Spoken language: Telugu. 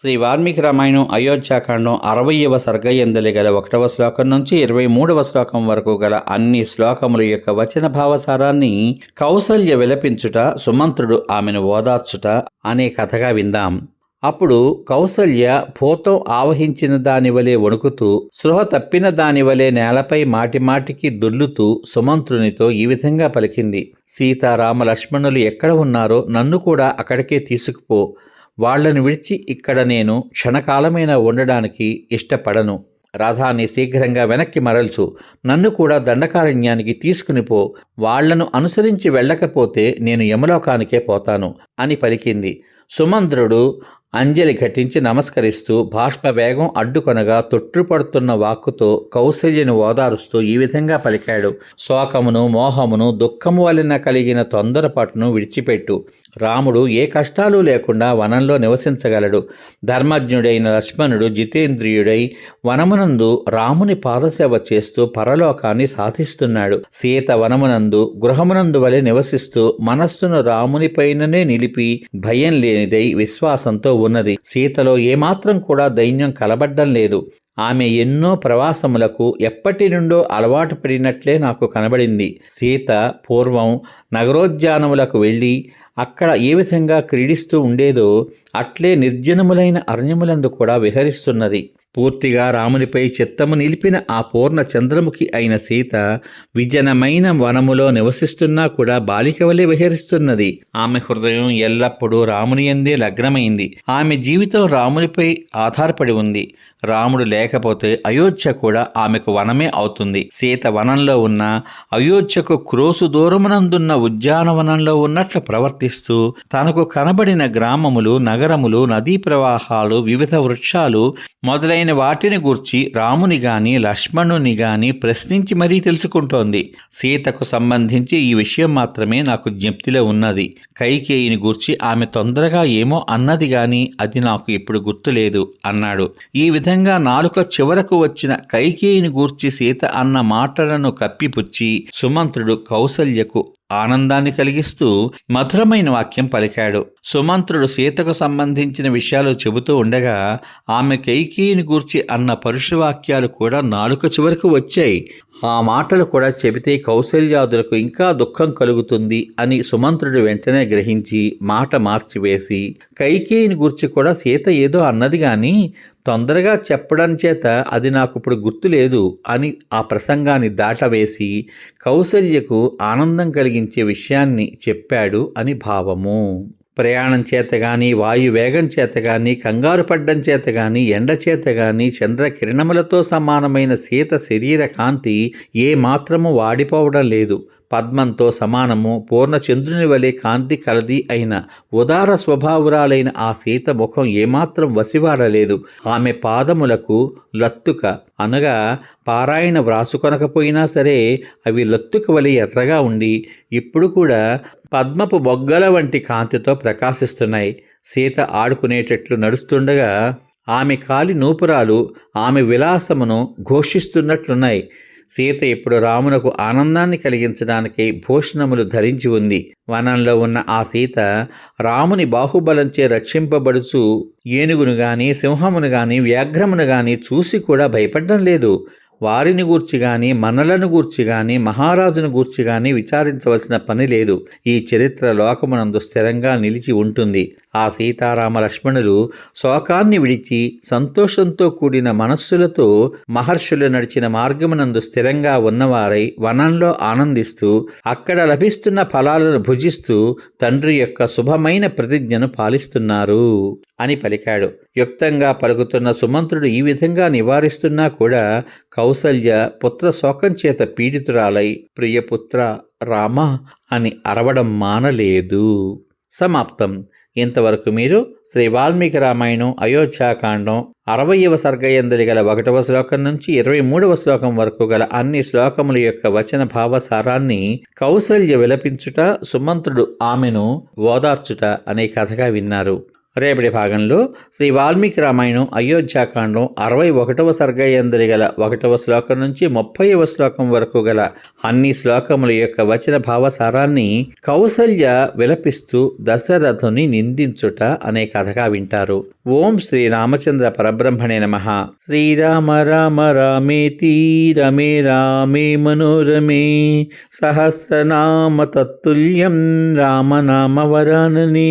శ్రీ వాల్మీకి రామాయణం అయోధ్యాకాండం అరవయవ సర్గయందలి గల ఒకటవ శ్లోకం నుంచి ఇరవై మూడవ శ్లోకం వరకు గల అన్ని శ్లోకముల యొక్క వచన భావసారాన్ని కౌసల్య విలపించుట సుమంత్రుడు ఆమెను ఓదార్చుట అనే కథగా విందాం. అప్పుడు కౌసల్య భూతం ఆవహించిన దానివలే వణుకుతూ సృహ తప్పిన దానివలే నేలపై మాటిమాటికి దుల్లుతూ సుమంత్రునితో ఈ విధంగా పలికింది. సీతారామ లక్ష్మణులు ఎక్కడ ఉన్నారో నన్ను కూడా అక్కడికే తీసుకుపో. వాళ్ళను విడిచి ఇక్కడ నేను క్షణకాలమైన ఉండడానికి ఇష్టపడను. రాధాని శీఘ్రంగా వెనక్కి మరల్చు. నన్ను కూడా దండకారణ్యానికి తీసుకుని పో. వాళ్ళను అనుసరించి వెళ్ళకపోతే నేను యమలోకానికే పోతాను అని పలికింది. సుమంద్రుడు అంజలి ఘటించి నమస్కరిస్తూ బాష్ప వేగం అడ్డుకొనగా తొట్టుపడుతున్న వాక్కుతో కౌశల్యను ఓదారుస్తూ ఈ విధంగా పలికాడు. శోకమును మోహమును దుఃఖము వలన కలిగిన తొందరపాటును విడిచిపెట్టు. రాముడు ఏ కష్టాలు లేకుండా వనంలో నివసించగలడు. ధర్మజ్ఞుడైన లక్ష్మణుడు జితేంద్రియుడై వనమునందు రాముని పాదసేవ చేస్తూ పరలోకాన్ని సాధిస్తున్నాడు. సీత వనమునందు గృహమునందు వలె నివసిస్తూ మనస్సును రామునిపైననే నిలిపి భయం లేనిదై విశ్వాసంతో ఉన్నది. సీతలో ఏమాత్రం కూడా దైన్యం కలబడ్డం లేదు. ఆమె ఎన్నో ప్రవాసములకు ఎప్పటి నుండో అలవాటు పడినట్లే నాకు కనబడింది. సీత పూర్వం నగరోద్యానములకు వెళ్ళి అక్కడ ఏ విధంగా క్రీడిస్తూ ఉండేదో అట్లే నిర్జనములైన అరణ్యములందు కూడా విహరిస్తున్నది. పూర్తిగా రామునిపై చిత్తము నిలిపిన ఆ పూర్ణ చంద్రముఖి అయిన సీత విజనమైన వనములో నివసిస్తున్నా కూడా బాలిక వలె విహరిస్తున్నది. ఆమె హృదయం ఎల్లప్పుడూ రాముని ఎందే లగ్నమైంది. ఆమె జీవితం రామునిపై ఆధారపడి ఉంది. రాముడు లేకపోతే అయోధ్య కూడా ఆమెకు వనమే అవుతుంది. సీత వనంలో ఉన్న అయోధ్యకు క్రోసు దూరమునందున్న ఉద్యానవనంలో ఉన్నట్లు ప్రవర్తిస్తూ తనకు కనబడిన గ్రామములు నగరములు నదీ ప్రవాహాలు వివిధ వృక్షాలు మొదలైన వాటిని గూర్చి రాముని గాని లక్ష్మణుని గాని ప్రశ్నించి మరీ తెలుసుకుంటోంది. సీతకు సంబంధించి ఈ విషయం మాత్రమే నాకు జ్ఞప్తిలో ఉన్నది. కైకేయిని గూర్చి ఆమె తొందరగా ఏమో అన్నది గాని అది నాకు ఇప్పుడు గుర్తులేదు అన్నాడు. ఈ విధంగా నాలుక చివరకు వచ్చిన కైకేయిని గూర్చి సీత అన్న మాటలను కప్పిపుచ్చి సుమంత్రుడు కౌసల్యకు ఆనందాన్ని కలిగిస్తూ మధురమైన వాక్యం పలికాడు. సుమంత్రుడు సీతకు సంబంధించిన విషయాలు చెబుతూ ఉండగా ఆమె కైకేయిని గూర్చి అన్న పరుషవాక్యాలు కూడా నాలుక చివరకు వచ్చాయి. ఆ మాటలు కూడా చెబితే కౌశల్యాదులకు ఇంకా దుఃఖం కలుగుతుంది అని సుమంత్రుడు వెంటనే గ్రహించి మాట మార్చివేసి కైకేయిని గూర్చి కూడా సీత ఏదో అన్నది గాని తొందరగా చెప్పడం చేత అది నాకు ఇప్పుడు గుర్తులేదు అని ఆ ప్రసంగాన్ని దాటవేసి కౌసల్యకు ఆనందం కలిగి కలిగించే విషయాన్ని చెప్పాడు అని భావము. ప్రయాణం చేత గాని వాయు వేగం చేత గాని కంగారు పడ్డం చేత గాని ఎండ చేత గాని చంద్రకిరణములతో సమానమైన సీత శరీర కాంతి ఏ మాత్రము వాడిపోవడం లేదు. పద్మంతో సమానము. పూర్ణచంద్రుని వలె కాంతి కలది అయిన ఉదార స్వభావురాలైన ఆ సీత ముఖం ఏమాత్రం వసివాడలేదు. ఆమె పాదములకు లత్తుక అనగా పారాయణ వ్రాసుకొనకపోయినా సరే అవి లత్తుక వలె ఎర్రగా ఉండి ఇప్పుడు కూడా పద్మపు బొగ్గల వంటి కాంతితో ప్రకాశిస్తున్నాయి. సీత ఆడుకునేటట్లు నడుస్తుండగా ఆమె కాలి నూపురాలు ఆమె విలాసమును ఘోషిస్తున్నట్లున్నాయి. సీత ఇప్పుడు రామునకు ఆనందాన్ని కలిగించడానికి భూషణములు ధరించి ఉంది. వనంలో ఉన్న ఆ సీత రాముని బాహుబలంచే రక్షింపబడుచు ఏనుగును గాని సింహమును గాని వ్యాఘ్రమును గాని చూసి కూడా భయపడడం లేదు. వారిని గూర్చి గాని మనలను గూర్చి గాని మహారాజును గూర్చి గాని విచారించవలసిన పని లేదు. ఈ చరిత్ర లోకమునందు స్థిరంగా నిలిచి ఉంటుంది. ఆ సీతారామ లక్ష్మణులు శోకాన్ని విడిచి సంతోషంతో కూడిన మనస్సులతో మహర్షులు నడిచిన మార్గమునందు స్థిరంగా ఉన్నవారై వనంలో ఆనందిస్తూ అక్కడ లభిస్తున్న ఫలాలను భుజిస్తూ తండ్రి యొక్క శుభమైన ప్రతిజ్ఞను పాలిస్తున్నారు అని పలికాడు. యుక్తంగా పలుకుతున్న సుమంత్రుడు ఈ విధంగా నివారిస్తున్నా కూడా కౌసల్య పుత్ర శోకం చేత పీడితురాలై ప్రియపుత్ర రామ అని అరవడం మానలేదు. సమాప్తం. ఇంతవరకు మీరు శ్రీ వాల్మీకి రామాయణం అయోధ్యాకాండం అరవయవ సర్గయందలి గల ఒకటవ శ్లోకం నుంచి ఇరవై మూడవ శ్లోకం వరకు గల అన్ని శ్లోకముల యొక్క వచన భావసారాన్ని కౌసల్య విలపించుట సుమంత్రుడు ఆమెను ఓదార్చుట అనే కథగా విన్నారు. రేపటి భాగంలో శ్రీ వాల్మీకి రామాయణం అయోధ్యాకాండం అరవై ఒకటవ సర్గయందలి గల ఒకటవ శ్లోకం నుంచి ముప్పైవ శ్లోకం వరకు గల అన్ని శ్లోకముల యొక్క వచన భావసారాన్ని కౌసల్య విలపిస్తూ దశరథుని నిందించుట అనే కథగా వింటారు. ఓం శ్రీ రామచంద్ర పరబ్రహ్మణే నమ. శ్రీరామ రామ రామేతి రమే రామే మనోరమే సహస్రనామ తత్తుల్యం రామనామ వరాననే.